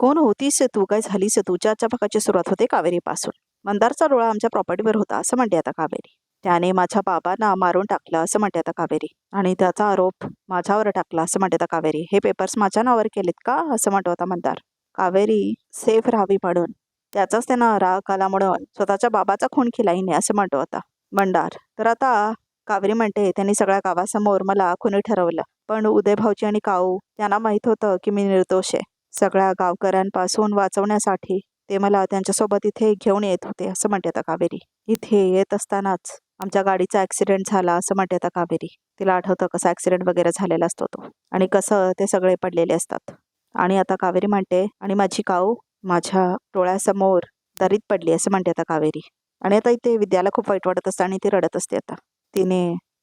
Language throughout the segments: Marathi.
कोण होतीस तू काय झालीस तू ज्याच्या भागाची सुरुवात होते कावेरीपासून. मंदारचा डोळा आमच्या प्रॉपर्टीवर होता असं म्हणते आता कावेरी. त्याने माझ्या बाबांना मारून टाकलं असं म्हणते आता कावेरी. आणि त्याचा आरोप माझ्यावर टाकला असं म्हणते आता कावेरी. हे पेपर्स माझ्या नावावर केलेत का? असं म्हणतो आता मंदार. कावेरी सेफ राहावी म्हणून. त्याचाच त्यांना राग आला म्हणून स्वतःच्या बाबाचा खून केला हिने असं म्हणतो आता मंडार तर आता कावेरी म्हणते त्यांनी सगळ्या गावासमोर मला खुनी ठरवलं. पण उदय भाऊजी आणि काऊ त्यांना माहीत होतं की मी निर्दोष आहे. सगळ्या गावकऱ्यांपासून वाचवण्यासाठी ते मला त्यांच्यासोबत इथे घेऊन येत होते असं म्हणते आता कावेरी. इथे येत असतानाच आमच्या गाडीचा ॲक्सिडेंट झाला असं म्हणते आता कावेरी. तिला आठवतं कसा ॲक्सिडेंट वगैरे झालेला असतो तो आणि कसं ते सगळे पडलेले असतात. आणि आता कावेरी म्हणते आणि माझी काऊ माझ्या डोळ्यासमोर दरीत पडली असं म्हणते आता कावेरी. आणि आता इथे विद्याला खूप वाईट वाटत असतं आणि ती रडत असते आता. तिने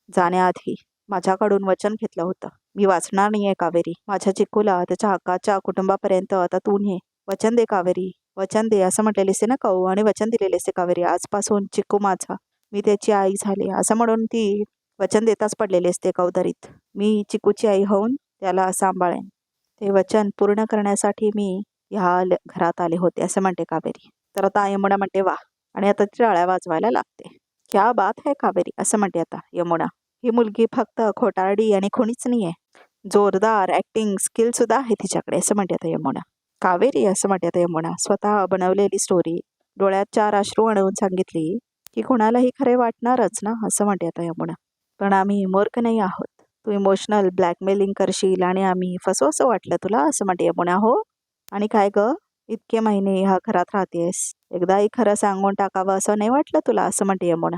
जाण्याआधी माझ्याकडून वचन घेतलं होतं. मी वाचणार नाही आहे कावेरी. माझ्या चिकूला त्याच्या हक्काच्या कुटुंबापर्यंत आता तू ने वचन दे कावेरी. वचन दे असं म्हटलेले असते ना काऊ आणि वचन दिलेले असते कावेरी. आजपासून चिक्कू माझा. मी त्याची आई झाले. असं म्हणून ती वचन देताच पडलेली असते कौदरीत मी चिकूची आई होऊन त्याला सांभाळेन. ते वचन पूर्ण करण्यासाठी मी ह्या ल- घरात आले होते असं म्हणते कावेरी. तर आता यमुना म्हणते वा आणि आता ती टाळ्या वाजवायला लागते. क्या बात आहे कावेरी असं म्हणते आता यमुना. ही मुलगी फक्त खोटारडी आणि खुणीच नाही आहे जोरदार ॲक्टिंग स्किल सुद्धा आहे तिच्याकडे असं म्हणते यमुना. कावेरी असं म्हणते आता यमुना. स्वतः बनवलेली स्टोरी डोळ्यात चार अश्रू आणवून सांगितली की कोणालाही खरे वाटणारच ना असं म्हणते आता यमुना. पण आम्ही मूर्ख नाही आहोत. तू इमोशनल ब्लॅकमेलिंग करशील आणि आम्ही फसवू असं वाटलं तुला असं म्हणते यमुना. हो? आणि काय ग? इतके महिने ह्या घरात राहतेस. एकदाही खरं सांगून टाकावं असं नाही वाटलं तुला असं म्हणते यमुना.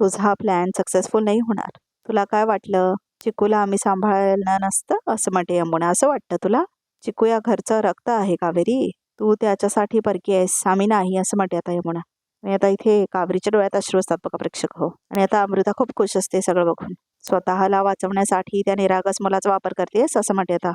तुझा हा प्लॅन सक्सेसफुल नाही होणार. तुला काय वाटलं? चिकूला आम्ही सांभाळलं नसतं? असं म्हणते यमुना. असं वाटतं तुला? चिकू या घरचं रक्त आहे कावेरी. तू त्याच्यासाठी परकी आहेस. आम्ही नाही असं म्हणते आता यमुना. आणि आता इथे कावेरीच्या डोळ्यात अश्रू असतात बघा प्रेक्षक हो. आणि आता अमृता खूप खुश असते सगळं बघून. स्वतःला वाचवण्यासाठी त्या निरागस मुलाचा वापर करतेस असं म्हणते आता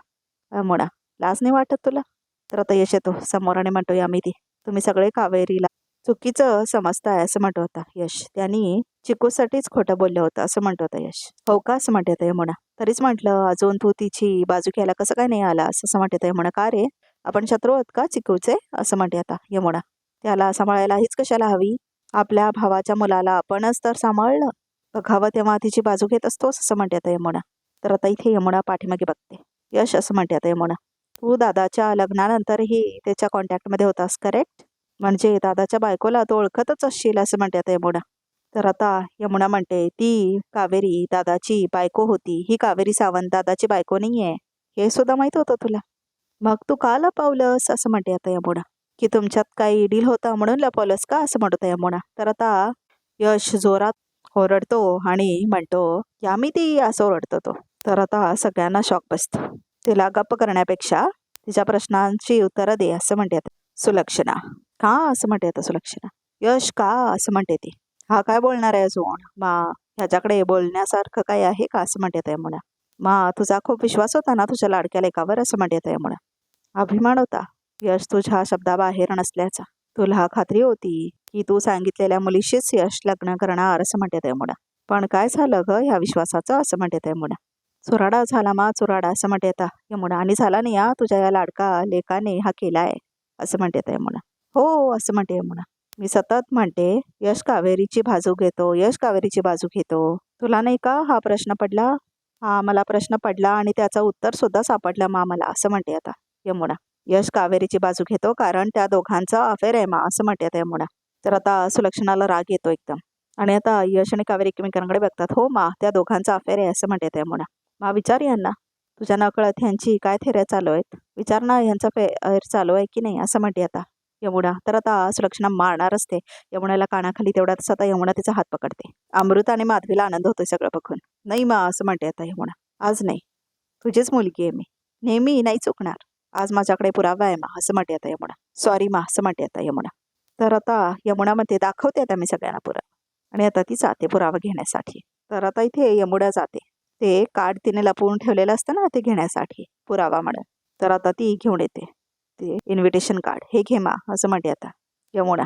यमुना. लाज नाही वाटत तुला? तर आता यश येतो. समोर आणि म्हणतो यामी ती. तुम्ही सगळे कावेरीला चुकीचं समजताय असं म्हणतो होता यश. त्यांनी चिकूसाठीच खोटं बोललं होतं असं म्हणतो होता यश. हो का? असं म्हणते आता यमुना. तरीच म्हटलं अजून तू तिची बाजू घ्यायला कसं काय नाही आला? असं म्हणते आता यमुना. का रे? आपण शत्रू आहोत का चिकूचे? असं म्हणते आता यमुना. त्याला सांभाळायला हीच कशाला हवी? आपल्या भावाच्या मुलाला आपणच तर सांभाळलं. बघावं तेव्हा तिची बाजू घेत असतोस असं म्हणते आता यमुना. तर आता इथे यमुना पाठीमागे बघते. यश असं म्हणते आता यमुना. तू दादाच्या लग्नानंतरही त्याच्या कॉन्टॅक्टमध्ये होतास करेक्ट म्हणजे दादाच्या बायकोला तो ओळखतच असशील असं म्हणते आता यमुना. तर आता यमुना म्हणते ती कावेरी दादाची बायको होती. ही कावेरी सावंत दादाची बायको नाहीये. हे सुद्धा माहीत होतं तुला. मग तू का लपवलंस? असं म्हणते आता यमुना. की तुमच्यात काही डील होता म्हणून लपवलंस का? असं म्हणतो यमुना. तर आता यश जोरात ओरडतो आणि म्हणतो यामी ती असं ओरडतो तो. तर आता सगळ्यांना शॉक बसतो. तिला गप्प करण्यापेक्षा तिच्या प्रश्नांची उत्तरं दे असं म्हणते आता सुलक्षणा. का असं म्हणते आता सुलक्षणा यश का असं म्हणते ती? हा काय बोलणार आहे अजून? मा ह्याच्याकडे बोलण्यासारखं काय आहे का असं म्हणते आता यमुना मा तुझा खूप विश्वास होता ना तुझ्या लाडक्या लेखावर असं म्हणते आता यमुना अभिमान होता. यश तुझ्या शब्दाबाहेर नसल्याचा. तुला खात्री होती की तू सांगितलेल्या मुलीशीच यश लग्न करणार असं म्हणते आता यमुना पण काय झालं ग ह्या विश्वासाचं असं म्हणते आता यमुना चुराडा झाला मा चुराडा असं म्हणते आता. यमुना आणि झाला नाही या तुझ्या या लाडका लेकाने हा केलाय असं म्हणते आता यमुना हो असं म्हणते यमुना. मी सतत म्हणते यश कावेरीची बाजू घेतो यश कावेरीची बाजू घेतो. तुला नाही का हा प्रश्न पडला? हा मला प्रश्न पडला आणि त्याचं उत्तर सुद्धा सापडलं मा मला असं म्हणते आता यमुना. यश कावेरीची बाजू घेतो कारण त्या दोघांचा अफेअर आहे मा असं म्हणते आता यमुना. तर आता सुलक्षणाला राग येतो एकदम. आणि आता यश आणि कावेरी एकमेकांकडे बघतात. हो मा त्या दोघांचा अफेअर आहे असं म्हणते आता यमुना. मा विचार यांना. तुझ्या नकळत ह्यांची काय थेऱ्या चालू आहेत? विचार ना ह्यांचा फेअर चालू आहे की नाही असं म्हणते आता. यमुना. तर आता सुलक्षणा मारणार असते. यमुनाला कानाखाली तेवढ्यातच आता यमुना तिचा हात पकडते. अमृत आणि माधवीला आनंद होतोय सगळं बघून. नाही मा असं म्हणते आता यमुना. आज नाही. तुझीच मुलगी आहे मी. नेहमी नाही चुकणार. आज माझ्याकडे पुरावा आहे मा असं म्हणते आता यमुना. सॉरी मा असं म्हणते आता यमुना. तर आता यमुना म्हणते दाखवते आता मी सगळ्यांना पुरावा आणि आता ती जाते पुरावा घेण्यासाठी. तर आता इथे यमुना जाते. ते कार्ड तिने लपवून ठेवलेलं असतं ना ते घेण्यासाठी पुरावा म्हणून. तर आता ती घेऊन येते. ते इन्व्हिटेशन कार्ड हे घे मा असं म्हणते आता. यमुना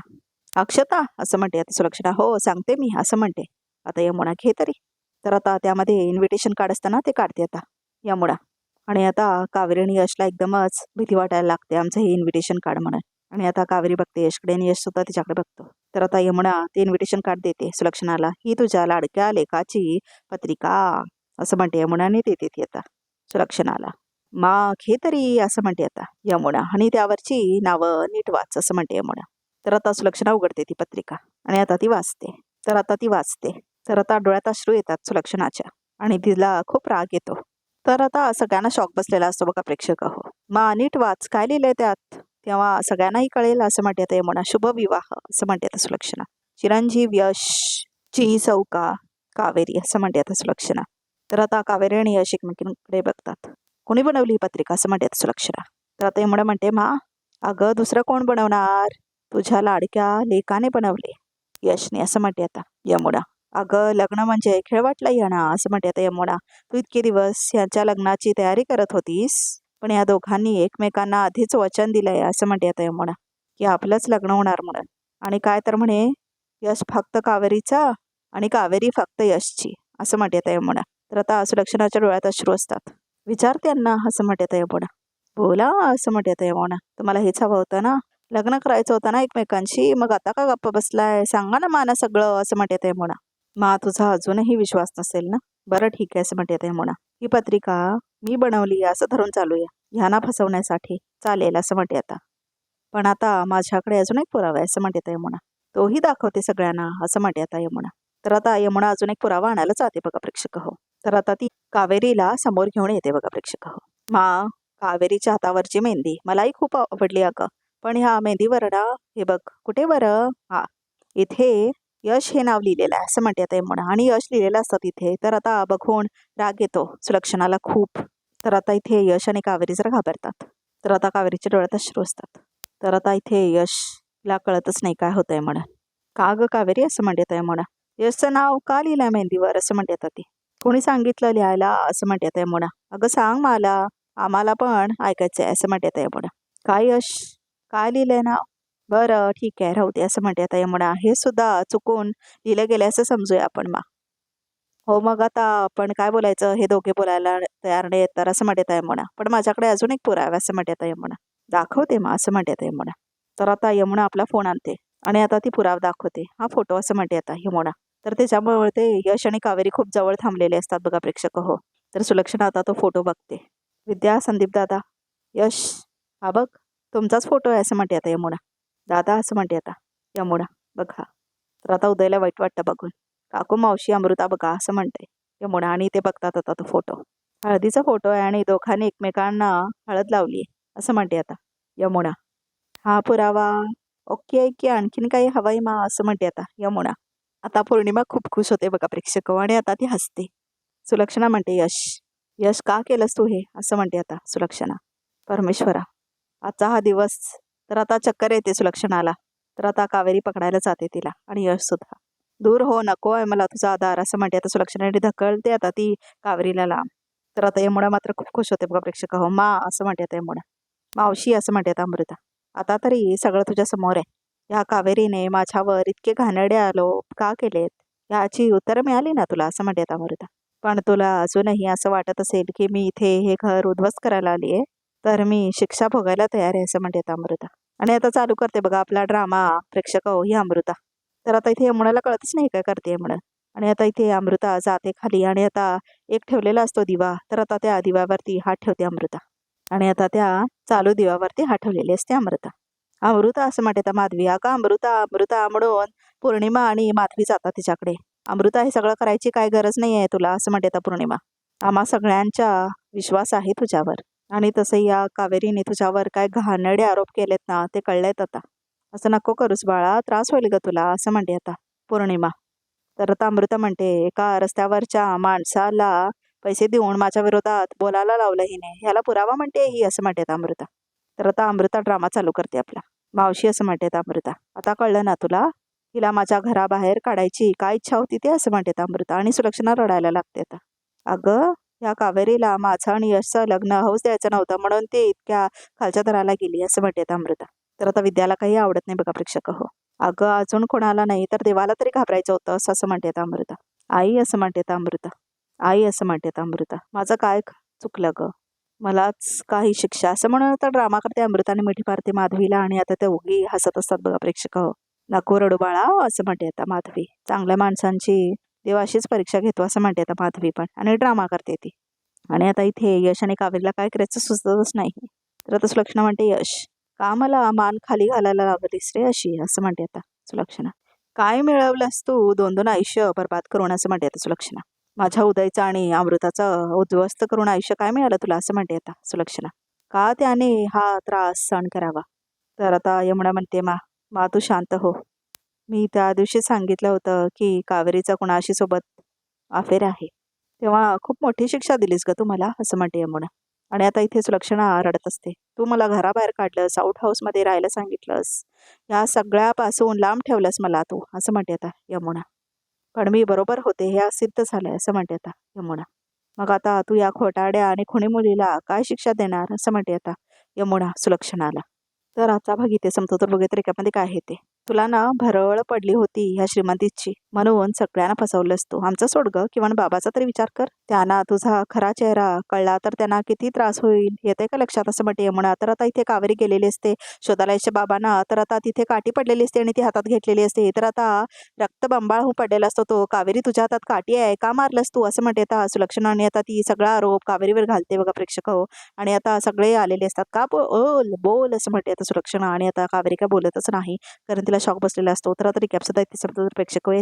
अक्षता असं म्हणते आता सुलक्षणा हो सांगते मी असं म्हणते. आता यमुना घे तरी. तर आता त्यामध्ये इन्व्हिटेशन कार्ड असतं ना ते काढते आता. यमुना आणि आता कावेरी आणि यशला एकदमच भीती वाटायला लागते आमचं हे इन्व्हिटेशन कार्ड म्हणून. आणि आता कावेरी बघते यशकडे आणि यश सुद्धा तिच्याकडे बघतो. तर आता यमुना ते इन्व्हिटेशन कार्ड देते सुलक्षणाला. ही तुझ्या लाडक्या लेखाची पत्रिका असं म्हणते यमुनाने देते ती आता सुलक्षणाला. मा हे तरी असं म्हणते आता यमुना आणि त्यावरची नावं नीट वाच असं म्हणते यमुना तर आता सुलक्षणा उघडते ती पत्रिका. आणि आता ती वाचते. तर आता ती वाचते. तर आता डोळ्यात अश्रू येतात सुलक्षणाच्या. आणि तिला खूप राग येतो. तर आता सगळ्यांना शॉक बसलेला असतो बघा प्रेक्षक हो मा नीट वाच. काय लिहिलंय त्यात? तेव्हा सगळ्यांनाही कळेल असं म्हणते आता यमुना शुभ विवाह असं म्हणते आता सुलक्षणा. चिरंजीव यश ची चौका कावेरी असं म्हणते आता सुलक्षणा. तर आता कावेरी आणि यश एकमेकींकडे बघतात. कोणी बनवली ही पत्रिका? असं म्हणते सुलक्षणा तर आता यमुना म्हणते मा अगं दुसरं कोण बनवणार? तुझ्या लाडक्या लेकाने बनवले. यशने असं म्हणते आता यमुना. अगं लग्न म्हणजे खेळ वाटला येणा असं म्हणते आता यमुना. तू इतके दिवस यांच्या लग्नाची तयारी करत होतीस पण या दोघांनी एकमेकांना आधीच वचन दिलंय असं म्हणते आता यमुना. की आपलंच लग्न होणार म्हणून. आणि काय तर म्हणे यश फक्त कावेरीचा आणि कावेरी फक्त यशची असं म्हणते आता यमुना. तर आता सुलक्षणाच्या डोळ्यात अश्रू असतात. विचार त्यांना असं म्हणते आता यमुना बोला असं म्हणते आता यमुना तुम्हाला हेच हवं होतं ना? लग्न करायचं होतं ना एकमेकांशी? मग आता का गप्प बसलाय? सांगा ना माना सगळं असं म्हणते आहे म्हणा मा तुझा अजूनही विश्वास नसेल ना? बरं ठीक आहे असं म्हणते आहे म्हणा ही पत्रिका मी बनवली असं धरून चालूया ह्यांना फसवण्यासाठी चालेल असं म्हणते आता पण आता माझ्याकडे अजून एक पुरावा आहे असं म्हणते ते यमुना तोही दाखवते सगळ्यांना असं म्हणते आता यमुना तर आता यमुना अजून एक पुरावा आणायला जाते बघा प्रेक्षक हो. तर आता ती कावेरीला समोर घेऊन येते बघा प्रेक्षक हो. मा कावेरीच्या हातावरची मेहंदी. मलाही खूप आवडली अगं. पण ह्या मेहंदीवर ना हे बघ कुठे बरं हा इथे यश हे नाव लिहिलेलं आहे असं म्हणते आता म्हणा आणि यश लिहिलेलं असतं तिथे. तर आता बघून राग येतो सुलक्षणाला खूप. तर आता इथे यश आणि कावेरी जरा घाबरतात. तर आता कावेरीच्या डोळ्यात अश्रू असतात तर आता इथे यशला कळतच नाही काय होतंय म्हणा का ग कावेरी? असं म्हणते म्हणा यशचं नाव का लिहिलंय मेहंदीवर? असं म्हणते आता ती. कोणी सांगितलं लिहायला? असं म्हणते आहे म्हणा अगं सांग मला. आम्हाला पण ऐकायचं आहे असं म्हणते आहे म्हणा काय यश? काय लिहिलंय ना बरं ठीक आहे. राहू दे. असं म्हणते आता यमुना. हे सुद्धा चुकून लिहिलं गेलं असं समजूया आपण मा हो मग आता आपण काय बोलायचं? हे दोघे बोलायला तयार नाही तर असं म्हणत आहे यमुना. पण माझ्याकडे अजून एक पुरावा असं म्हणते आता यमुना. दाखवते मग. असं म्हणते आता यमुना. तर आता यमुना आपला फोन आणते. आणि आता ती पुरावा दाखवते. हा फोटो असं म्हणते आता यमुना. तर त्याच्यामुळे ते यश आणि कावेरी खूप जवळ थांबलेले असतात बघा प्रेक्षक हो. तर सुलक्षणा आता तो फोटो बघते. विद्या संदीप दादा यश हा बघ तुमचाच फोटो आहे असं म्हणते आता यमुना. दादा असं म्हणते आता यमुना बघा तर आता उदयला वाईट वाटतं बघून. काकू मावशी अमृता बघा असं म्हणते. यमुना आणि ते बघतात आता तो फोटो. हळदीचा फोटो आहे आणि दोघांनी एकमेकांना हळद लावली आहे असं म्हणते आता यमुना. हा पुरावा. ओके की आणखीन काही हवाई मा असं म्हणते आता यमुना. आता पौर्णिमा खूप खुश होते बघा प्रेक्षक आणि आता ती हसते. सुलक्षणा म्हणते यश यश का केलंस तू हे? असं म्हणते आता सुलक्षणा. परमेश्वरा आजचा हा दिवस तर आता चक्कर येते सुलक्षणाला. तर आता कावेरी पकडायला जाते तिला आणि यश सुद्धा. दूर हो नको आहे मला तुझा आधार असं म्हणते आता सुलक्षणाने ढकलते आता ती कावेरीला लांब. तर आता यमुना मात्र खूप खुश होते बघा प्रेक्षक. हो मा असं म्हणते आता यमुना. मावशी असं म्हणते आता अमृता. आता तरी सगळं तुझ्या समोर आहे. या कावेरीने माझ्यावर इतके घाणेरडे आलोप का केलेत? याची उत्तरं मिळाली ना तुला? असं म्हणतात अमृता. पण तुला अजूनही असं वाटत असेल की मी इथे हे घर उद्ध्वस्त करायला आली आहे तर मी शिक्षा भोगायला तयार आहे असं म्हणतात अमृता. आणि आता चालू करते बघा आपला ड्रामा प्रेक्षक हो ही अमृता. तर आता इथे यमुनाला कळतच नाही काय करते म्हणून. आणि आता इथे अमृता जाते खाली आणि आता एक ठेवलेला असतो दिवा तर आता त्या दिव्यावरती हात ठेवते अमृता. आणि आता त्या चालू दिव्यावरती हात ठेवलेली असते अमृता. अमृता असं म्हणते आता माधवी. का अमृता? अमृता म्हणून पौर्णिमा आणि माधवी जातात तिच्याकडे. अमृता हे सगळं करायची काय गरज नाही आहे तुला असं म्हणते आता पौर्णिमा. आम्हा सगळ्यांचा विश्वास आहे तुझ्यावर आणि तसं या कावेरीने तुझ्यावर काय घाणडे आरोप केलेत ना ते कळलेत आता. असं नको करूस बाळा त्रास होईल ग तुला असं म्हणते आता पौर्णिमा. तर आता अमृता म्हणते एका रस्त्यावरच्या माणसाला पैसे देऊन माझ्या विरोधात बोलायला लावलं हिने. ह्याला पुरावा म्हणते ही असं म्हणते आता अमृता. तर आता अमृता ड्रामा चालू करते आपला. मावशी असं म्हणते अमृता आता कळलं ना तुला? तिला माझ्या घराबाहेर काढायची काय इच्छा होती ते? असं म्हणते अमृता आणि सुलक्षणा रडायला लागते आता. अगं ह्या कावेरीला माझं आणि यशचं लग्न हौस द्यायचं नव्हतं म्हणून ते इतक्या खालच्या दराला गेली असं म्हणते अमृता. तर आता विद्याला काही आवडत नाही बघा प्रेक्षक हो. अगं अजून कोणाला नाही तर देवाला तरी घाबरायचं होतं असं असं म्हणते अमृता. आई असं म्हणते अमृता. आई असं म्हणते अमृता. माझं काय चुकलं गं? मलाच काही शिक्षा. असं म्हणून आता ड्रामा करते अमृताने मिठी मारते माधवीला आणि आता त्या उगी हसत असतात बघा प्रेक्षक. हो. नको रडू बाळा हो, असं म्हणते आता माधवी. चांगल्या माणसांची देव अशीच परीक्षा घेतो असं म्हणते आता माधवी पण. आणि ड्रामा करते ती. आणि आता इथे यश आणि कावेरीला काय करायचं सुचतच नाही. तर आता सुलक्षणा म्हणते यश का मला मान खाली घालायला लागलीस रे अशी? असं म्हणते आता सुलक्षणा. काय मिळवलंस तू? दोन दोन आयुष्य बरबाद करून असं म्हणते आता सुलक्षणा. माझ्या उदयचं आणि अमृताचं उद्ध्वस्त करून आयुष्य काय मिळालं तुला असं म्हणते आता सुलक्षणा. का त्याने हा त्रास सहन करावा? तर आता यमुना म्हणते मा मा तू शांत हो. मी त्या दिवशी सांगितलं होतं की कावेरीचा कुणाशी सोबत अफेर आहे. तेव्हा खूप मोठी शिक्षा दिलीस ग तू मला असं म्हणते यमुना. आणि आता इथे सुलक्षणा रडत असते. तू मला घराबाहेर काढलंस आउट हाऊसमध्ये राहायला सांगितलंस. या सगळ्यापासून लांब ठेवलंस मला तू असं म्हणते आता यमुना. पण मी बरोबर होते हे सिद्ध झालंय असं म्हणते आता यमुना. मग आता तू या खोटाड्या आणि खुणी मुलीला काय शिक्षा देणार असं म्हणते आता यमुना सुलक्षणाला. तर आजचा भाग इथे संपतो तर बघित रेखामध्ये काय आहे ते. तुला ना भरळ पडली होती ह्या श्रीमंतीची. म्हणून सगळ्यांना फसवलंस तू आमचा सोड ग किंवा बाबाचा तरी विचार कर. त्यांना तुझा खरा चेहरा कळला तर त्यांना किती त्रास होईल. येते का लक्षात असं म्हणते म्हणा तर आता इथे कावेरी गेलेली असते. शोधालायच्या बाबांना तर आता तिथे काठी पडलेली असते आणि ती हातात घेतलेली असते. तर आता रक्त बंबाळ होऊन पडलेला असतो तो. कावेरी तुझ्या हातात काठी आहे. का मारलंस तू? असं म्हणते आता सुलक्षणाने आता ती सगळा आरोप कावेरीवर घालते बघा प्रेक्षक. हो. आणि आता सगळे आलेले असतात. का बोल बोल असं म्हणते आता सुलक्षणा. आणि आता कावेरी काय बोलतच नाही. कारण तिला शॉक बसलेला असतो. तर आता रिकॅप सुद्धा इथे समजा प्रेक्षक हो या